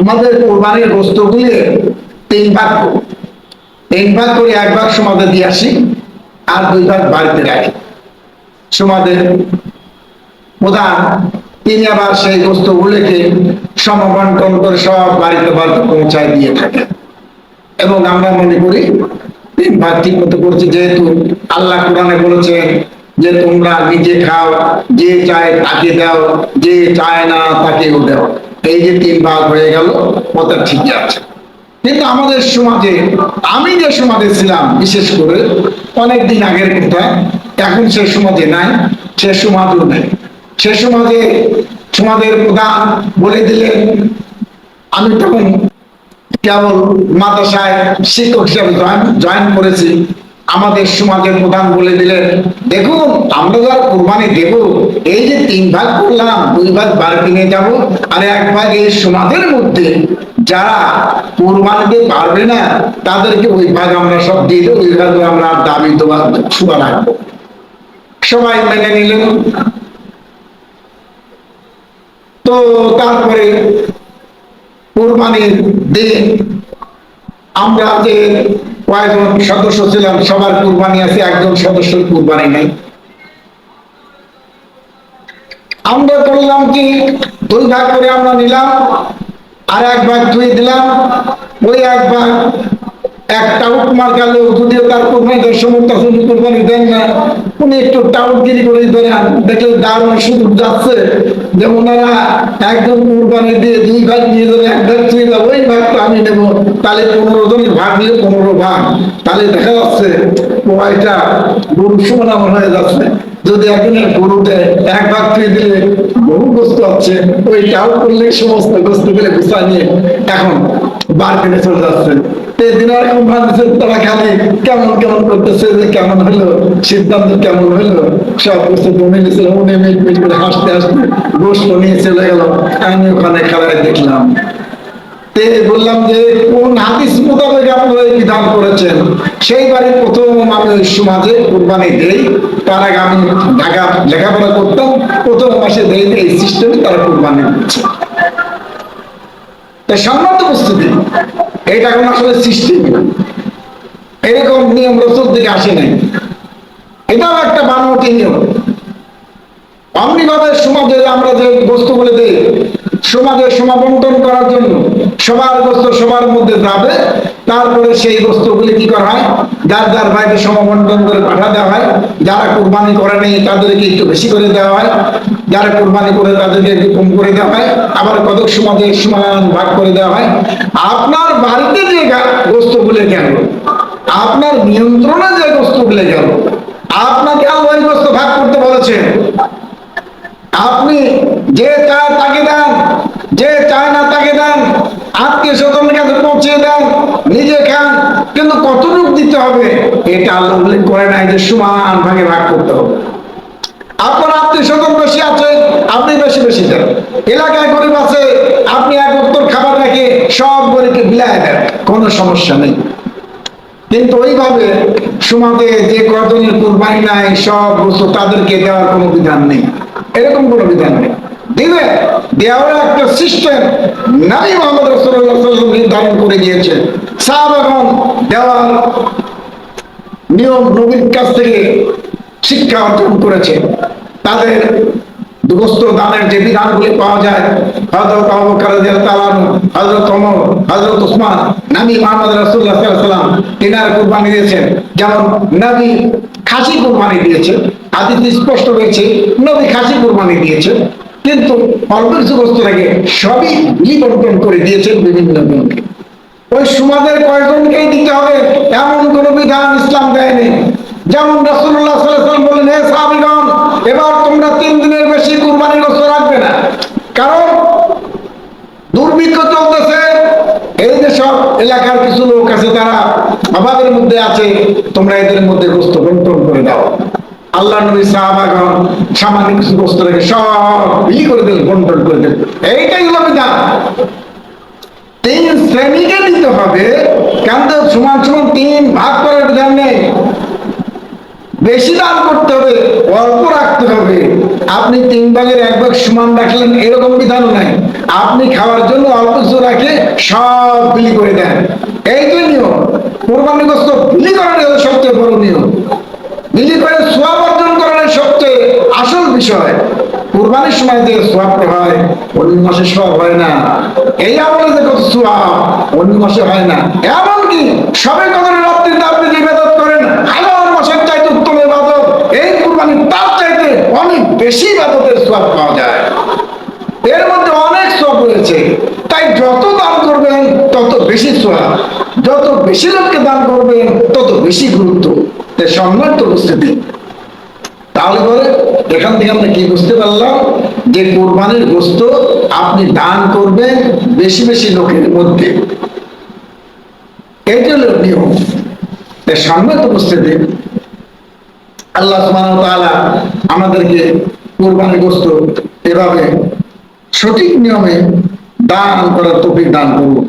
আমাদের কোরবানির বস্তুগুলি তিন ভাগ। তিন ভাগ করে, এক ভাগ সমাজে দিয়ে আসি, আর দুই ভাগ বাড়িতে রাখি। সমাজের প্রধান তিনি আবার সেই বস্তুগুলিকে সমবন্টন করে সব বাড়িতে বাড়িতে পৌঁছায় দিয়ে থাকে। এবং আমরা মনে করি, তিন ভাগ ঠিক মতো করছি, যেহেতু আল্লাহ কোরআনে বলেছেন যে তোমরা নিজে খাও, যে চায় তাকে দাও, যে চায় না তাকেও দাও। এই যে তিন ভাগ হয়ে গেল কথা ঠিকই আছে কিন্তু আমাদের সমাজে, আমি যে সমাজে ছিলাম, বিশেষ করে অনেক দিন আগের কথা, এখন সে সমাজে নাই, সে সমাজও নেই। সে সমাজে সমাজের প্রধান বলে দিলেন, আমি তখন কেবল মাদ্রাসায় শিক্ষক হিসাবে জয়েন করেছি। আমাদের সমাজের প্রধান বলে দিলেন, দেখুন, আমরা যারা কোরবানি দেব, এই যে তিন ভাগ করলাম দুই ভাগ বাড়িতে নিয়ে যাব, আর এক ভাগ এই সমাজের মধ্যে যারা কোরবানিতে পারবে না, তাদেরকে ওই ভাগ আমরা সব দিয়ে দেবো ওই ভাগ আমরা দাবি দেওয়া শুভা রাখব। সবাই মেনে নিলেন। তো তারপরে কোরবানির দিন, আমরা যে কয়েকজন সদস্য ছিলাম, সবার কুরবানি আছে, একজন সদস্যের কুরবানি নাই। আমরা করলাম কি, দুই ভাগ করে আমরা নিলাম, আর এক ভাগ ধুয়ে দিলাম। ওই এক ভাগ, একটা উপমার গেল যদিও তার কুরবানি সমর্থন কুরবানি দেন না উনি একটু টাউটগিরি করে ধরে দেখলে দারুণ সুযোগ যাচ্ছে যে ওনারা দিয়ে দুই ভাগ নিয়ে যাবে এক ভাগ ওই ভাগটা আমি নেব। তাহলে পনেরো জনের ভাগ নিলে পনেরো ভাগ। তাহলে দেখা যাচ্ছে গরু সমান হয়ে যাচ্ছে। যদি একজনের গরুতে এক ভাগ তুই দিলে বহু বস্তু ওই ওইটাও করলে সমস্ত বস্তু গুলো গুছা নিয়ে এখন বার করে চলে যাচ্ছে। দেখলাম। বললাম যে, কোন হাদিস মোতাবেক আপনারা বিধান করেছেন? সেই বাড়ি প্রথম আমি সমাজে কোরবানি দেই, তার আগে আমি ঢাকা লেখাপড়া করতাম, প্রথম মাসে দেই এই সিস্টেমে তারা কোরবানি দিচ্ছে। সম্মত উপস্থিতি। এটা এখন আসলে সিস্টেম এরকম নিয়ম রসুল থেকে আসে নাই। এটাও একটা বানাওয়াটি নিয়ম। অমনিভাবে সমাজে আমরা যে বস্তুগুলো দিই, সমাজে সমাবন্টন করার জন্য সবার বস্তু সবার মধ্যে যাবে, তারপরে সেই বস্তুগুলি কি করা হয়? যার যার বাইরে সমাবন্টন করে পাঠা দেওয়া হয়, যারা কোরবানি করে নেই তাদেরকে একটু বেশি করে দেওয়া হয়, যারা কোরবানি করে তাদেরকে একটু কম করে দেওয়া হয়, আবার কতক সমাজে সমান ভাগ করে দেওয়া হয়। আপনার বাড়িতে যে বস্তুগুলো গেল আপনার নিয়ন্ত্রণে যে বস্তুগুলো গেল, আপনাকে আল্লাহ বস্তু ভাগ করতে বলেছেন। আপনি যে চায় তাকে দেন, যে চায় না তাকে দেন, আত্মীয় স্বজনের কাছে পৌঁছে দেন, নিজে খান, কিন্তু কতটুকু দিতে হবে? এটা আল্লাহ উল্লেখ করে নাই যে সমান ভাগে ভাগ করতে হবে। আপনার আত্মীয় স্বজন বেশি আছে, আপনি বেশি বেশি দেন। এলাকায় গরিব আছে, আপনি এক উত্তর খাবার রেখে সব গরিবকে বিলায় দেন, কোনো সমস্যা নেই। কিন্তু ওইভাবে সমাজে যে কজনের কোরবানি নাই, সব বস্তু তাদেরকে দেওয়ার কোনো বিধান নেই। এরকম কোনো বিধান নেই। দিবে দেওয়ার একটা সিস্টেম নাই মোহাম্মদ রসুল্লাহ নির্ধারণ করে গিয়েছে সাহাবাগণ দেওয়ার নিয়ম নবীর কাছ থেকে শিক্ষা অর্জন করেছে। তাদের দানের যে বিধানগুলি পাওয়া যায়, হযরত আবু রাদিয়াল্লাহু হযরত ওমর, হযরত ওসমান নবী মুহাম্মদ রাসূলুল্লাহ সাল্লাল্লাহু আলাইহি ওয়াসাল্লাম কুরবানি দিয়েছেন। যেমন নবী খাসি কুরবানি দিয়েছে, হাদিসে স্পষ্ট নবী খাসি কুরবানি দিয়েছে, কিন্তু অল্প কিছু বস্তু থেকে সবই বিবর্তন করে দিয়েছেন বিভিন্ন জনকে ওই সমাজের কয়েকজনকেই দিতে হবে, এমন কোন বিধান ইসলাম দেয়নি। যেমন রাসূলুল্লাহ সাল্লাল্লাহু আলাইহি ওয়াসাল্লাম বললেন, হে সাহাবীগণ এবার তোমরা তিন দিনের বেশি কুরবানির গোশত রাখবে না। কারণ দুর্ভিক্ষ চলতেছে, এই এলাকার কিছু লোক আছে, তারা অভাবের মধ্যে আছে, তোমরা এদের মধ্যে গোস্ত করে দাও। আল্লাহ নবী সাহাবাগণ সামান্য কিছু গোস্ত রেখে সব বিলি করে দিল করে দিল এইটাই হলো বিধান। তিন শ্রেণীকে দিতে হবে কিন্তু সমান সমান তিন ভাগ করার বিধান নেই। বেশি দান করতে হবে, অল্প রাখতে হবে। আপনি তিন ভাগের এক ভাগ সমান রাখলেন, এরকম বিধান নাই। আপনি খাওয়ার জন্য অল্প কিছু রাখে সব বিলি করে দেন। এই যে নিয়ম কোরবানি গোস্ত বিলি করার সবচেয়ে বড় নিয়ম। বিলি করে সোয়াব অর্জন করার সবচেয়ে আসল বিষয়। কোরবানির সময় যে সোয়াবটা হয়, অন্য মাসে সব হয় না। এই আমলে যে কত সোয়াব, অন্য মাসে হয় না। এমনকি সবে কদরের রাত্রিতে আপনি যে ইবাদত করেন হাজার মাসের চাইতে উত্তম ইবাদত এই কোরবানি তার চাইতে অনেক বেশি ইবাদতের সোয়াব পাওয়া যায়। এর মধ্যে অনেক সব রয়েছে। তাই যত দান করবেন, তত বেশি সোয়াব যত বেশি লোককে দান করবেন, তত বেশি গুরুত্ব। সম্মান তো উপস্থিতি। তাহলে পরে এখান থেকে আমরা কি বুঝতে পারলাম? যে কোরবানির গোস্ত আপনি দান করবেন বেশি বেশি লোকের মধ্যে। এটি হলো নিয়ম। তাই সম্মানিত উপস্থিতি। আল্লাহ আমাদেরকে কোরবানি গোস্ত এভাবে সঠিক নিয়মে দান করার তৌফিক দান করুন।